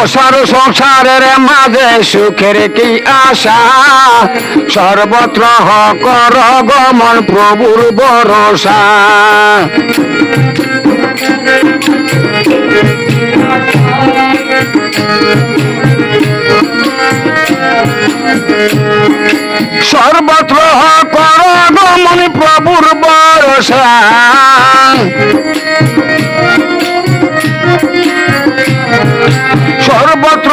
অসার সংসারের মাঝে সুখের কি আশা? সর্বত্র কর গমন প্রভুর ভরসা। সর্বত্র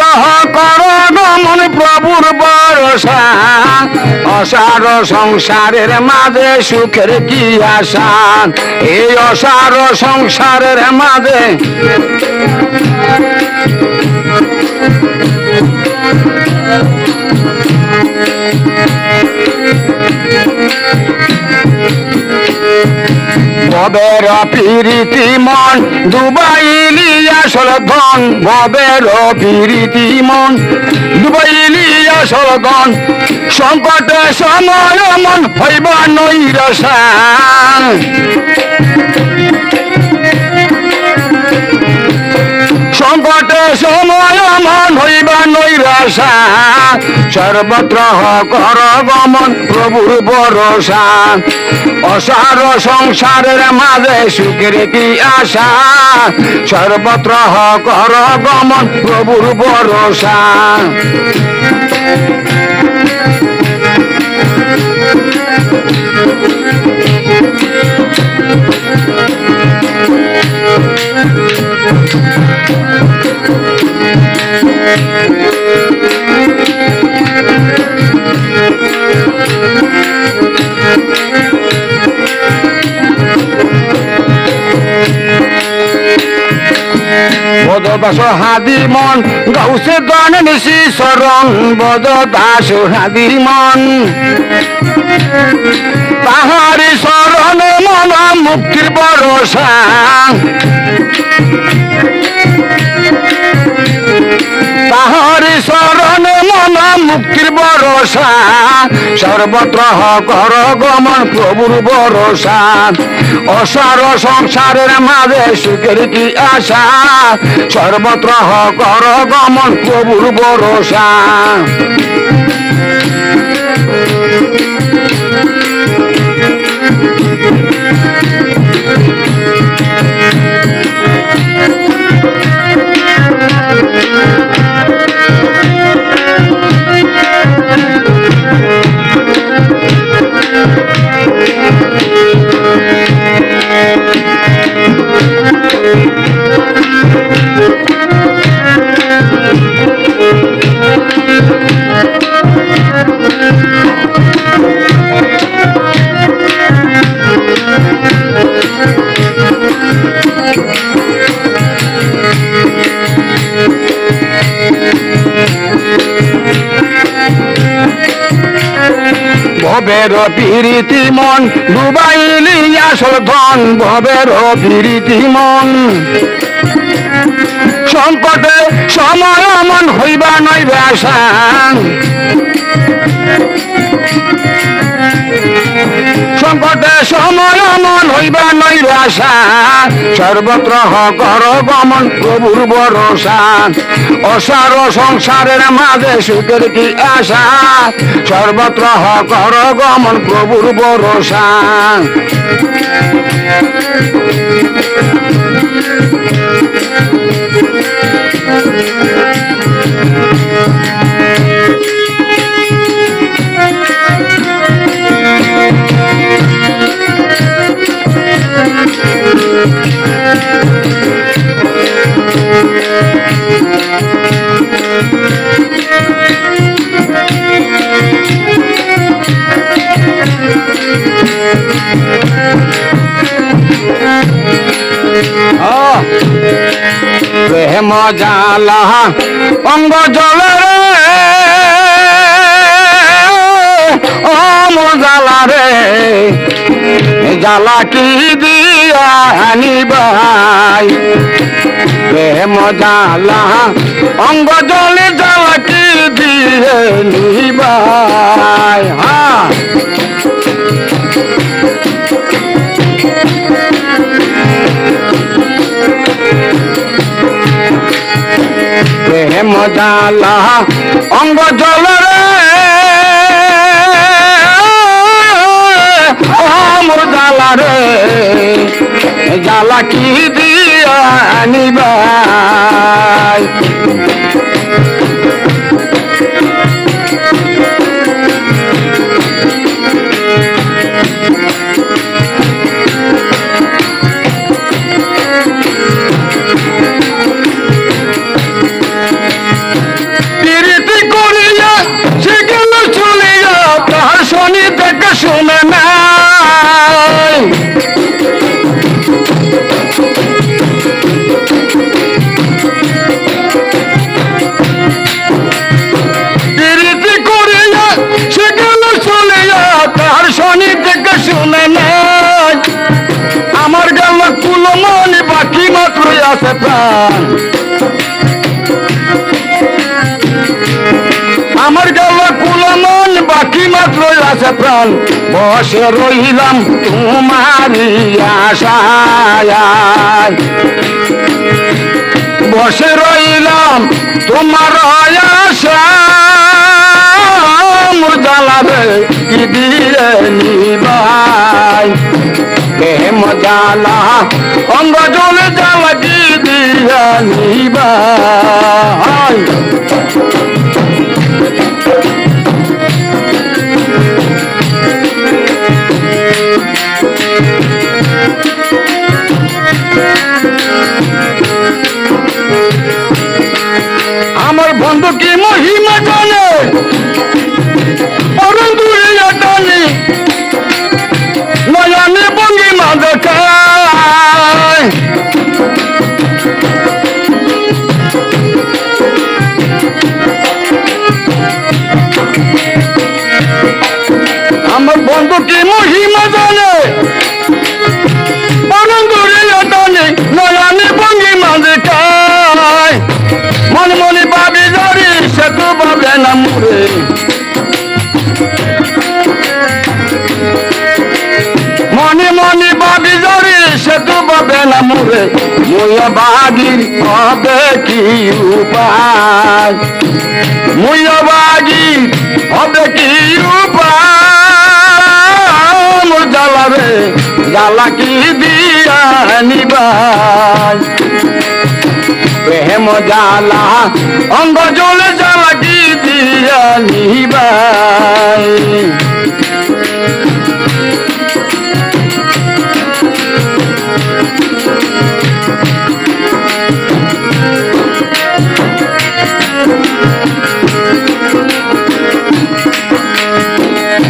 কর গমন প্রভুর বরসা অসার সংসারের মাঝে সুখের কি আশা? এই অসার সংসারের মাঝে ভবের প্রীতি মন ডুবাইলি আসল ধন ভবের প্রীতি মন। ডুবাইলি আসল ধন সংকটে সময় মন হইব নৈরসা সংকটে সময় মন হইবা নৈরাশা সর্বত্র কর গমন, প্রভুর ভরসা। অসার সংসারের মাঝে সুখের কি আশা? সর্বত্র কর গমন, প্রভুর ভরসা। বদদাস হাদি মন, গাউসে গান নিশি শরণ বদদাস হাবি মন। তাহারি শরণ মন মুক্তির ভরসা। তাহারি শরণ মুক্তির ভরসা, সর্বত্র হর গমন প্রভুর ভরসা। অসার সংসারের মাঝে সুখের কি আশা, সর্বত্র হর গমন প্রভুর ভরসা। ভবের পিরিতি মন ডুবাইলি আসল ভবের পিরিতি মন। সংকটে সময় মন হইবা নয় আশা সংকটে সময় অমন হইবা নৈরাশা। সর্বত্র কর গমন প্রভুর ভরসা। অসার সংসারের মাঝে সুখের কি আশা? সর্বত্র কর গমন প্রভুর ভরসা। প্রেম জালা অঙ্গ জলে ও মজালা রে। জালা কি দিয়া আনিবাই প্রেম জালা অঙ্গ জলে জালা কি দিয়ে নিবাই জালা অঙ্গ জলরে। অমর জালা রে জালা কি দিয়া নিবাই আছে প্রাণ। আমার গেল কুলমন, বাকি মাত্র আছে প্রাণ। বসে রইলাম তোমারই আশায়। বসে রইলাম তোমার জ্বালাবে কি দিয়ে নিবাই? প্রেম জ্বালা অঙ্গ জলে জ্বালা কি দিয়ে আমার বন্ধু কি মহিমা জানে? মনে মনে মনে পাবি ধরি সে তো পাবে না মুরে। মুয়া বাগির হবে কি উপায়? মুয়া বাগির হবে কি জ্বালা কি দিয়া নিবাই প্রেম জালা অঙ্গ জলে জ্বালা কি দিয়া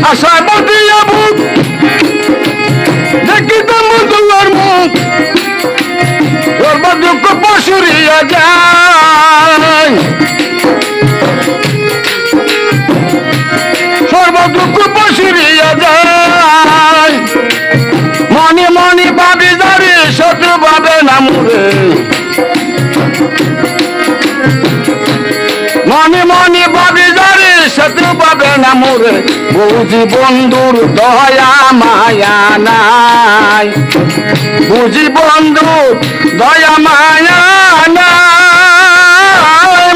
আশা বদিয়া সর্বদুঃখ পশুরিয়া যায়। সর্বদুঃখ পশুরিয়া যায়। মনে মনে ভাবি ধরে শত্রু ভাবে না মুরে। মনে মনে ভাবি ধরে শত্রু পাবে না মোরে। বুঝি বন্ধুর দয়া, মায়া নাই। বুঝি বন্ধুর দয়া মায়া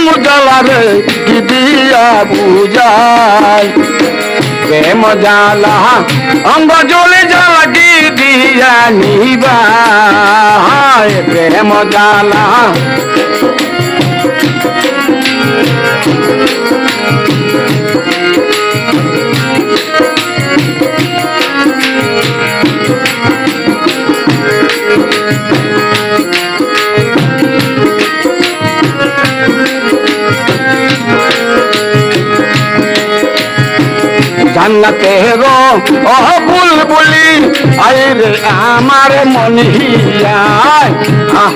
মুজলারে কি দিয়া বুঝাই? প্রেম জালা অঙ্গ জলে জ্বালা কি দিয়া নিবা প্রেম জালা জান্নাতের ও বুলবুলি আইরে আমার মনিয়ায় আহ।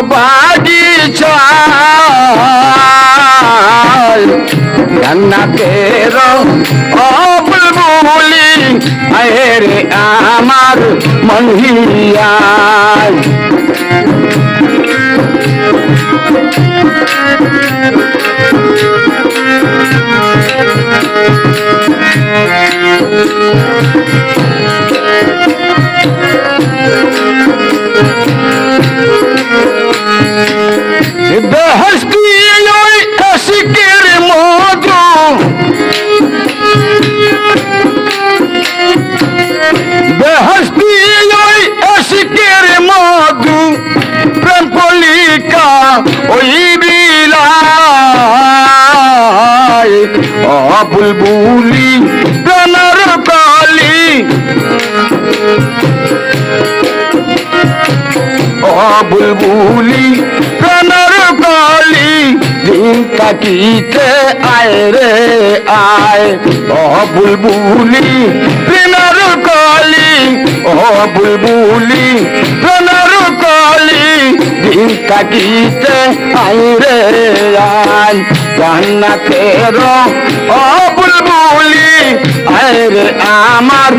প্রেম দিবার বাগিচা হিয়াল জান্নাতের অবুলবুলি আরে আমার মন অবুলবুলি প্রাণর কালী। বুলবুলি প্রাণর কালি। দিন কাটিতে আয় রে, আয়। ও বুলবুলি প্রাণর কালি। ও বুলবুলি দিন কাটিতে আয় রে আয় জান্নাতের ও বুলবুলি আয় আমার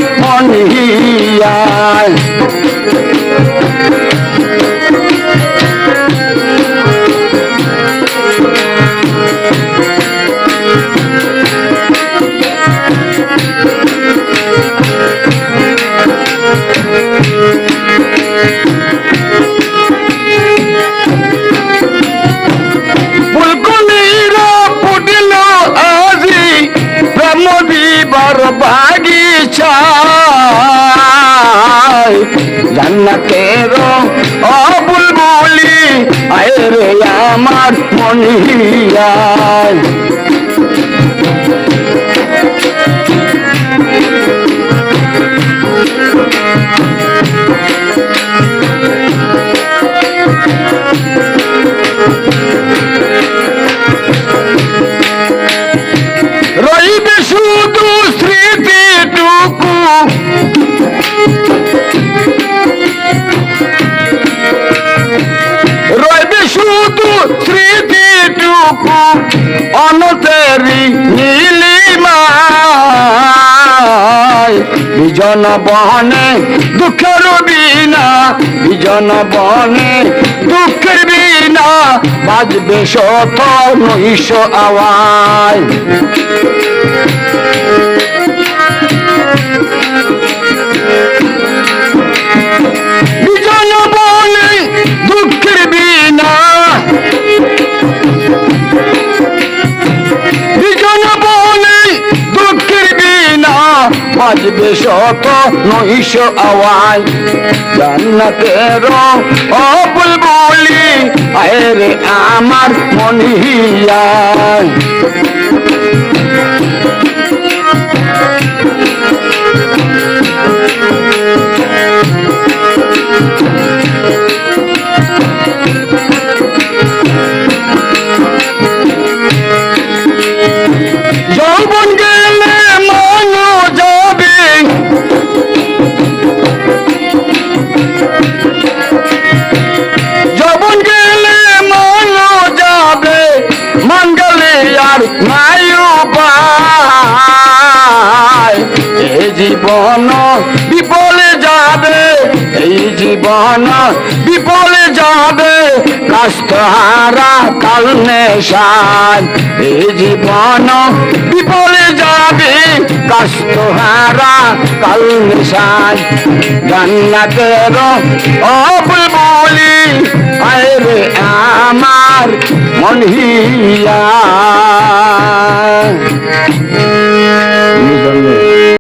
বিজন বহনে দুঃখের বিনা বিজন বনে দুঃখের বিনা বাজবে শত নৈশ আওয়াজ বাজবে শত নৈশ আওয়াজ। জান্নাতের ও বলি আয় আমার মনিয়ায় জীবন বিপল যাবে, কাস্তহারা কাল নেশান এই জীবন বিপল যাবে, কাস্তহারা কাল নেশান জান্নাতের অবল বলি আরে আমার মন হিলা